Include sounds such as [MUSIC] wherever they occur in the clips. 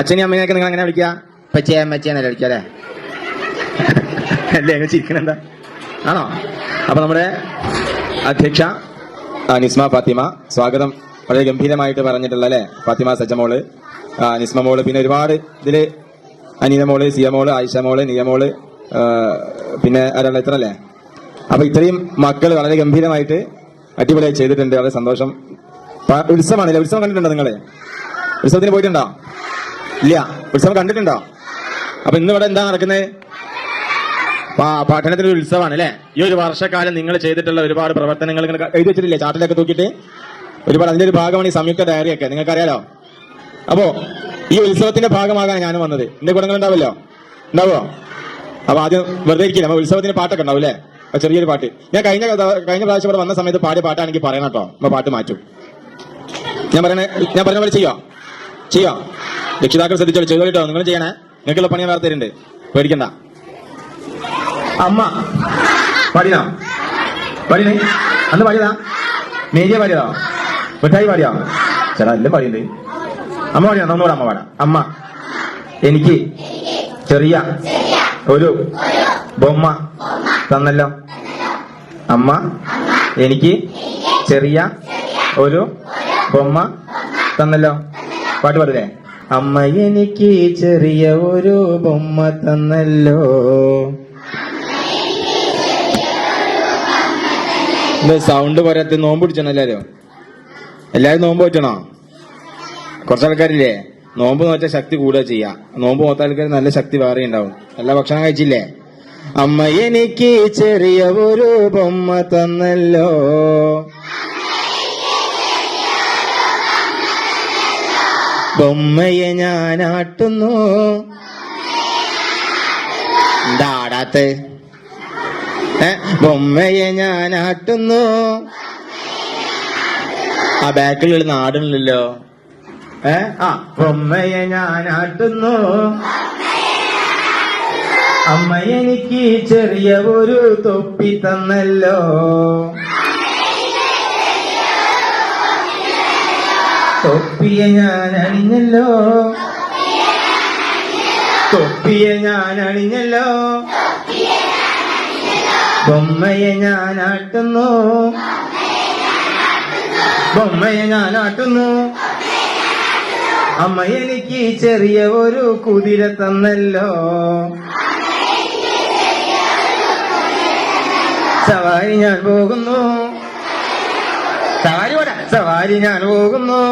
അച്ഛനെയും അമ്മയൊക്കെ നിങ്ങൾ എങ്ങനെ വിളിക്കുക? പച്ചയ അമ്മച്ചയെന്നല്ലേ വിളിക്കുക അല്ലേ? [LAUGHS] അല്ലേ ചിരിക്കണെന്താ? ആണോ? അപ്പൊ നമ്മുടെ അധ്യക്ഷ നിസ്മ ഫാത്തിമ സ്വാഗതം. വളരെ ഗംഭീരമായിട്ട് പറഞ്ഞിട്ടുള്ള അല്ലേ? ഫാത്തിമ സജ്ജമോൾ. നിസ്മ മോൾ പിന്നെ ഒരുപാട് ഇതിൽ അനീന മോൾ സിയ മോൾ ആയിഷ മോൾ നിയ മോൾ പിന്നെ ആരാളെ ഇത്ര അല്ലേ അപ്പൊ ഇത്രയും മക്കൾ വളരെ ഗംഭീരമായിട്ട് അടിപൊളിയായി ചെയ്തിട്ടുണ്ട്. വളരെ സന്തോഷം. ഉത്സവമാണല്ലേ? ഉത്സവം കണ്ടിട്ടുണ്ടോ നിങ്ങൾ? ഉത്സവത്തിന് പോയിട്ടുണ്ടോ? ഇല്ല. ഉത്സവം കണ്ടിട്ടുണ്ടോ? അപ്പൊ ഇന്ന് ഇവിടെ എന്താ നടക്കുന്നത് പഠനത്തിന് ഒരു ഉത്സവമാണ് അല്ലേ? ഈ ഒരു വർഷക്കാലം നിങ്ങൾ ചെയ്തിട്ടുള്ള ഒരുപാട് പ്രവർത്തനങ്ങൾ ഇങ്ങനെ എഴുതി വെച്ചിട്ടില്ലേ? ചാർട്ടിലൊക്കെ തൂക്കിയിട്ട്? ഒരുപാട് അതിന്റെ ഒരു ഭാഗമാണ് ഈ സംയുക്ത ഡയറി ഒക്കെ നിങ്ങൾക്ക് അറിയാലോ അപ്പോ ഈ ഉത്സവത്തിന്റെ ഭാഗമാകാൻ ഞാൻ വന്നത്. എന്റെ കുടങ്ങൾ ഉണ്ടാവല്ലോ ഉണ്ടാവോ അപ്പൊ ആദ്യം വെറുതെ ഇരിക്കില്ല. അപ്പൊ ഉത്സവത്തിന് പാട്ടൊക്കെ ഉണ്ടാവും അല്ലേ? ചെറിയൊരു പാട്ട്. ഞാൻ കഴിഞ്ഞ കഴിഞ്ഞ പ്രാവശ്യം ഇവിടെ വന്ന സമയത്ത് പാടിയ പാട്ടാണെങ്കിൽ പറയണം കേട്ടോ. അപ്പൊ പാട്ട് മാറ്റും. ഞാൻ പറയണ ഞാൻ പറഞ്ഞ പോലെ ചെയ്യോ ചെയ്യോ രക്ഷിതാക്കൾ ശ്രദ്ധിച്ചോളൂ ചെയ്തോ കേട്ടോ നിങ്ങൾ ചെയ്യണേ. നിങ്ങൾക്കുള്ള പണി വേറെ തരുന്നുണ്ട്. പേടിക്കണ്ട. അമ്മ. പാടിയോ പാടിനേ അന്ന് പാടിയതാ? മേരിയ പാടിയതോ? മിഠായി പാടിയോ? ചേട്ടാ എല്ലാം പാടിയുണ്ട് അമ്മ പാടിയോ? ഒന്നുകൂടെ അമ്മ പാടാം. അമ്മ. എനിക്ക് ചെറിയ ഒരു ബൊമ്മ തന്നല്ലോ. അമ്മ എനിക്ക് ചെറിയ ഒരു ബൊമ്മ തന്നല്ലോ. പാട്ട് പാടില്ലേ? അമ്മ എനിക്ക് ചെറിയ ഒരു ബൊമ്മ തന്നല്ലോ. സൗണ്ട് പോരാത്ത നോമ്പ് പിടിച്ചണോ എല്ലാരും. എല്ലാരും നോമ്പ് വെച്ചണോ കുറച്ച് ആൾക്കാരില്ലേ? നോമ്പ് നോറ്റ ശക്തി കൂടുക ചെയ്യാ. നോമ്പ് നോത്ത ആൾക്കാർ നല്ല ശക്തി വേറെ ഉണ്ടാവും. എല്ലാ ഭക്ഷണം കഴിച്ചില്ലേ? അമ്മ എനിക്ക് ചെറിയ ഒരു ബൊമ്മ തന്നല്ലോ. ബൊമ്മയെ ഞാനാട്ടുന്നു. എന്താ ആടാത്ത്? ഏ? ബൊമ്മയെ ഞാനാട്ടുന്നു. ആ ബാക്കിലുള്ള നാടുണ്ടല്ലോ ഏ? ആ ബൊമ്മയെ ഞാനാട്ടുന്നു. അമ്മ എനിക്ക് ചെറിയ ഒരു തൊപ്പി തന്നല്ലോ. തൊപ്പിയെ ഞാൻ അണിഞ്ഞല്ലോ. തൊപ്പിയെ ഞാൻ അണിഞ്ഞല്ലോ. ബൊമ്മയെ ഞാൻ ആട്ടുന്നു. ബൊമ്മയെ ഞാൻ ആട്ടുന്നു. അമ്മ എനിക്ക് ചെറിയ ഒരു കുതിര തന്നല്ലോ. സവാരി ഞാൻ പോകുന്നു. സവാരി പോടാ സവാരി ഞാൻ പോകുന്നു.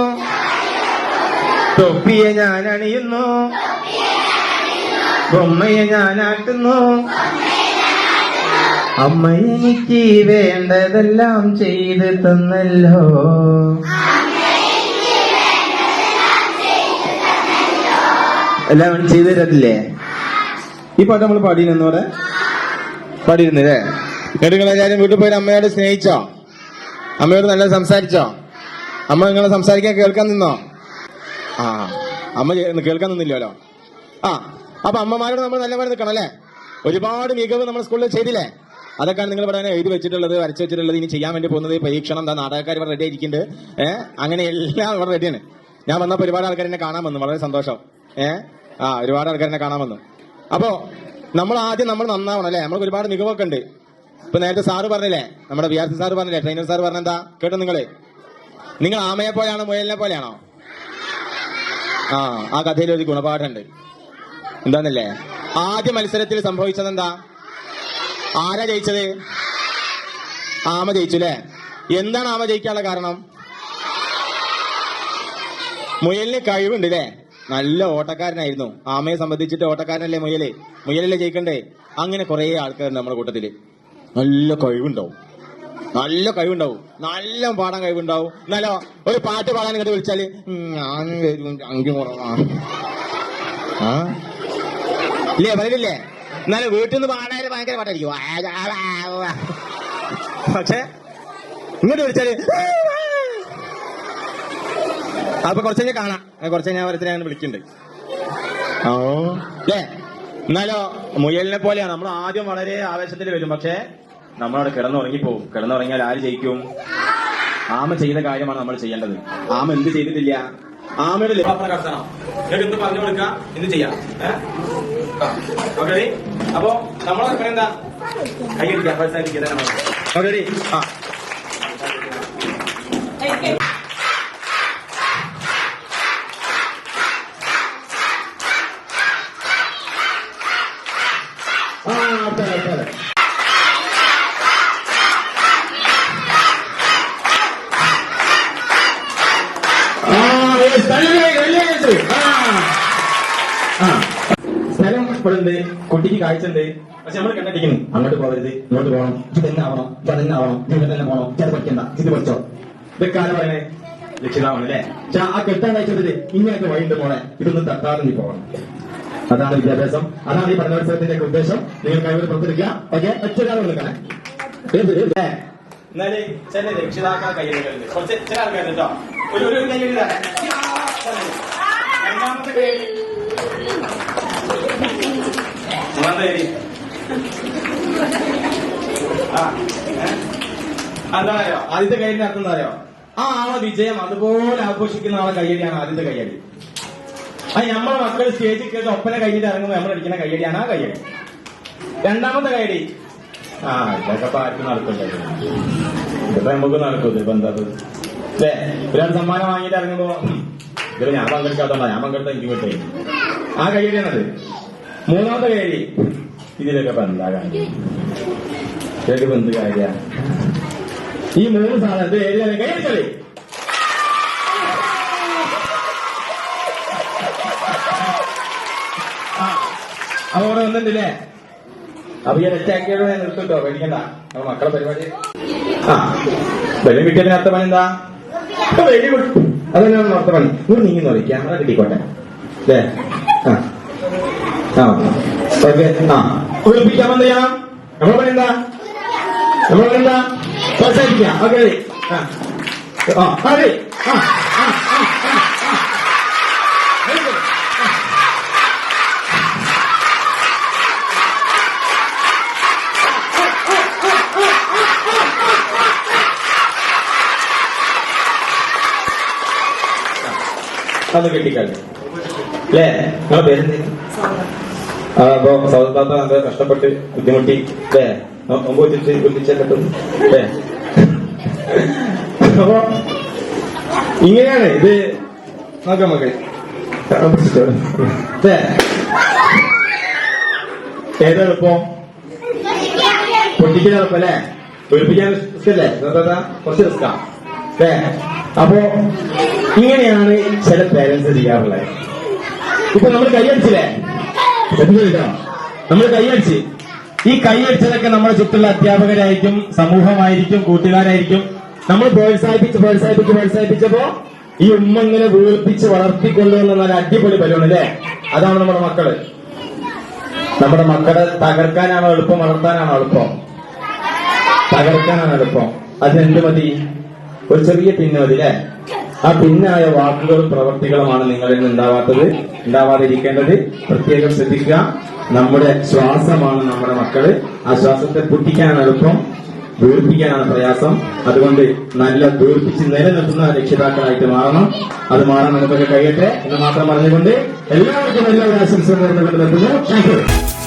തൊപ്പിയെ ഞാൻ അണിയുന്നു ബൊമ്മയെ ഞാൻ ആട്ടുന്നു അമ്മ എനിക്ക് വേണ്ടതെല്ലാം ചെയ്ത് തന്നല്ലോ. എല്ലാം ചെയ്തു തരത്തില്ലേ? ഈ പാട്ട് നമ്മൾ പാടിയിരുന്നു അവിടെ പാടിയിരുന്നില്ലേ എന്നിട്ട് കാര്യം വീട്ടിൽ പോയി അമ്മയോട് സ്നേഹിച്ചോ? അമ്മയോട് നല്ല സംസാരിച്ചോ? അമ്മ നിങ്ങളെ സംസാരിക്കാൻ കേൾക്കാൻ നിന്നോ? ആ അമ്മ കേൾക്കാൻ നിന്നില്ലല്ലോ. ആ അപ്പൊ അമ്മമാരോട് നമ്മൾ നല്ലപോലെ നിൽക്കണം അല്ലേ? ഒരുപാട് മികവ് നമ്മൾ സ്കൂളിൽ ചെയ്തില്ലേ? അതൊക്കെയാണ് നിങ്ങൾ ഇവിടെ എഴുതി വെച്ചിട്ടുള്ളത് വരച്ചു വെച്ചിട്ടുള്ളത് ഇനി ചെയ്യാൻ വേണ്ടി പോകുന്നത് പരീക്ഷണം എന്താ നാടകക്കാർ ഇവിടെ റെഡി ആയിരിക്കുന്നുണ്ട്. ഏഹ് അങ്ങനെ എല്ലാം ഇവിടെ റെഡിയാണ് ഞാൻ വന്നപ്പോൾ ഒരുപാട് ആൾക്കാർ എന്നെ കാണാൻ വന്നു വളരെ സന്തോഷം. ഏഹ് ആ ഒരുപാട് ആൾക്കാർ എന്നെ കാണാൻ വന്നു. അപ്പോ നമ്മൾ ആദ്യം നമ്മൾ നന്നാവണം അല്ലേ? നമ്മൾക്ക് ഒരുപാട് മികവൊക്കെ ഉണ്ട്. ഇപ്പൊ നേരത്തെ സാറ് പറഞ്ഞില്ലേ നമ്മുടെ വി ആർ സി സാറ് പറഞ്ഞില്ലേ ട്രെയിനർ സാർ പറഞ്ഞെന്താ? കേട്ടോ നിങ്ങൾ. നിങ്ങൾ ആമയെ പോലെയാണോ മുയലിനെ പോലെയാണോ? ആ ആ കഥയിൽ ഒരു ഗുണപാഠമുണ്ട്. എന്താന്നല്ലേ? ആദ്യ മത്സരത്തിൽ സംഭവിച്ചത് എന്താ ആരാ ജയിച്ചത്? ആമ ജയിച്ചു അല്ലേ എന്താണ് ആമ ജയിക്കാനുള്ള കാരണം? മുയലിന് കഴിവുണ്ട് അല്ലേ നല്ല ഓട്ടക്കാരനായിരുന്നു. ആമയെ സംബന്ധിച്ചിട്ട് ഓട്ടക്കാരനല്ലേ മുയൽ? മുയലല്ലേ ജയിക്കണ്ടേ? അങ്ങനെ കുറെ ആൾക്കാരുണ്ട് നമ്മുടെ കൂട്ടത്തിൽ. നല്ല കഴിവുണ്ടാവും. നല്ല കഴിവുണ്ടാവും. നല്ല പാടാൻ കഴിവുണ്ടാവും. എന്നാലോ ഒരു പാട്ട് പാടാൻ ഇങ്ങോട്ട് വിളിച്ചാൽ ഞാൻ വരും അങ്കി കുറവാ ആ? എന്നാലും വീട്ടിൽ നിന്ന് പാടാൻ ഭയങ്കര പാട്ടായിരിക്കും. പക്ഷെ ഇങ്ങോട്ട് വിളിച്ചാൽ അപ്പൊ കുറച്ച് കഴിഞ്ഞാൽ കാണാം. കുറച്ച് കഴിഞ്ഞാൽ വരത്തിന് ഞാൻ വിളിക്കുന്നുണ്ട് ഓ. അല്ലേ എന്നാലോ മുയലിനെ പോലെയാണ്. നമ്മൾ ആദ്യം വളരെ ആവേശത്തിൽ വരും. പക്ഷേ നമ്മളവിടെ കിടന്നുറങ്ങിപ്പോവും. കിടന്നുറങ്ങിയാൽ ആര് ജയിക്കും? ആമ ചെയ്ത കാര്യമാണ് നമ്മൾ ചെയ്യേണ്ടത്. ആമ എന്ത് ചെയ്തിട്ടില്ല? ആമയുടെ കടത്തണം നിങ്ങൾക്ക് എന്ത് പറഞ്ഞു കൊടുക്കാം എന്ത് ചെയ്യാം? ഓക്കെ അപ്പൊ നമ്മളെ എന്താ? കൈയടിക്കാം ആ അതെ അതെ അതെ ആ yes, നല്ല കൈ, നല്ല കൈ. ആ. ആ. സ്ഥലം ഇപ്പോഴുണ്ട് കുട്ടിക്ക് കാഴ്ച ഉണ്ട് പക്ഷെ നമ്മൾ കണ്ടിരിക്കുന്നു അങ്ങോട്ട് പോകരുത് ഇങ്ങോട്ട് പോകണം ഇത് തന്നെ ആവണം ഇത് തന്നെ ആവണം ഇത് തന്നെ പോകണം ഇത് പഠിക്കണ്ട ഇത് പഠിച്ചോ ഇതൊക്കെ ആരാ പറയണേ അല്ലേ ആ കെട്ടാൻ അയച്ചത് ഇങ്ങനെയൊക്കെ വഴിയുണ്ട് പോണേ ഇതൊന്നും തട്ടാതെ നീ പോകണം അതാണ് വിദ്യാഭ്യാസം അതാണ് ഈ പഠനോത്സവത്തിന്റെ ഉദ്ദേശം നിങ്ങൾ കഴിവ് പുറത്തെടുക്കുക പക്ഷേ ഒറ്റൊരാൾ എടുക്കണേ. എന്നാൽ ചില രക്ഷിതാക്കൾ കയ്യെടുക്കലുണ്ട് കുറച്ച് ചില ആൾക്കാർ കേട്ടോ ഒരു ഒരു രണ്ടാമത്തെ എന്താണെന്നറിയോ ആദ്യത്തെ കൈയുടെ അർത്ഥം അറിയോ ആ ആളെ വിജയം അതുപോലെ ആഘോഷിക്കുന്ന ആളെ കയ്യടിയാണ് ആദ്യത്തെ കയ്യടി. അത് നമ്മളെ മക്കൾ സ്റ്റേജിൽ കേട്ട് ഒപ്പന കയ്യടി ഇറങ്ങുമ്പോൾ നമ്മൾ അടിക്കുന്ന കയ്യടിയാണ് ആ കയ്യടി. രണ്ടാമത്തെ കയ്യടി. ആ ഇതൊക്കെ ആർക്കും നടക്കില്ല ഇതിപ്പോ നമുക്ക് നടക്കും ഇപ്പൊ എന്താ അല്ലേ ഒരാൾ സമ്മാനം വാങ്ങിയിട്ട് ഇറങ്ങുമ്പോ ഇതിൽ ഞാൻ പങ്കെടുക്കാത്തോണ്ടാ ഞാൻ പങ്കെടുത്ത എനിക്ക് കിട്ടേ ആ കയ്യടിയാണത് മൂന്നാമത്തെ കയ്യടി ഇതിലൊക്കെ എന്താ കാര്യം എന്ത് കാര്യ. ഈ മൂന്ന് സാധനം ഏരിയ കയ്യടിച്ചോളി അപ്പൊ അവിടെ വന്നിട്ടില്ലേ? അപ്പൊ ഈ രക്ഷാക്കിയോട് ഞാൻ നിർത്തിട്ടോ പേടിക്കണ്ട. അപ്പൊ മക്കളെ പരിപാടി. ആ വെള്ളം കിട്ടിയതിന് അർത്ഥ പണി എന്താ? വെരി ഗുഡ് അതന്നെയാണ് അർത്ഥ പണി ഇവിടെ നീങ്ങുന്നു പറയും ക്യാമറ കിട്ടിക്കോട്ടെ. അല്ലേ ഓക്കെ ആ ഒളിപ്പിക്കാൻ എന്ത് ചെയ്യണം നമ്മൾ പണി എന്താ നമ്മളെ പ്രോത്സാഹിപ്പിക്കാം ഓക്കെ ആ ആ അതെ ആ ആ അത് കിട്ടിക്കഴിഞ്ഞു അല്ലേ നിങ്ങളെ പേരെന്തേ അപ്പൊ നല്ല കഷ്ടപ്പെട്ട് ബുദ്ധിമുട്ടി? അല്ലേ ഒമ്പത് വെച്ചിട്ട് കുത്തിച്ച കിട്ടും. അല്ലേ അപ്പൊ ഇങ്ങനെയാണ് ഇത് നോക്കാം മക്കളെ. ഏതാ എളുപ്പം? പൊട്ടിക്കാൻ എളുപ്പല്ലേ ഒളിപ്പിക്കാൻ റിസ്കല്ലേ കുറച്ച് റിസ്കാ അല്ലേ അപ്പോ ഇങ്ങനെയാണ് ചില പേരൻസ് ചെയ്യാറുള്ളത്. ഇപ്പൊ നമ്മൾ കൈയടിച്ചില്ലേ നമ്മൾ കൈയടിച്ച് ഈ കൈയടിച്ചതൊക്കെ നമ്മുടെ ചുറ്റുള്ള അധ്യാപകരായിരിക്കും സമൂഹമായിരിക്കും കൂട്ടുകാരായിരിക്കും. നമ്മൾ പ്രോത്സാഹിപ്പിച്ച് പ്രോത്സാഹിപ്പിച്ച് പ്രോത്സാഹിപ്പിച്ചപ്പോ ഈ ഉമ്മ ഇങ്ങനെ വീർപ്പിച്ച് വളർത്തിക്കൊണ്ടുവന്ന നല്ല അടിപൊളി പരിപാടി അല്ലേ? അതാണ് നമ്മുടെ മക്കൾ. നമ്മുടെ മക്കളെ തകർക്കാനാണോ എളുപ്പം വളർത്താനാണോ എളുപ്പം? തകർക്കാനാണ് എളുപ്പം. അതിനെന്ത് മതി? ഒരു ചെറിയ പിന്നെ മതി അല്ലേ? ആ പിന്നായ വാക്കുകളും പ്രവർത്തികളുമാണ് നിങ്ങളിൽ നിന്ന് ഉണ്ടാവാത്തത്. ഉണ്ടാവാതിരിക്കേണ്ടത് പ്രത്യേകം ശ്രദ്ധിക്കുക. നമ്മുടെ ശ്വാസമാണ് നമ്മുടെ മക്കൾ. ആ ശ്വാസത്തെ പൊട്ടിക്കാനാണ് എളുപ്പം. വീർപ്പിക്കാനാണ് പ്രയാസം. അതുകൊണ്ട് നല്ല വീർപ്പിച്ച് നിലനിർത്തുന്ന രക്ഷിതാക്കളായിട്ട് മാറണം. അത് മാറാൻ നമുക്കൊക്കെ കഴിയട്ടെ എന്ന് മാത്രം പറഞ്ഞുകൊണ്ട് എല്ലാവർക്കും എല്ലാവരും ആശംസകൾ നിർത്തുന്നു. താങ്ക്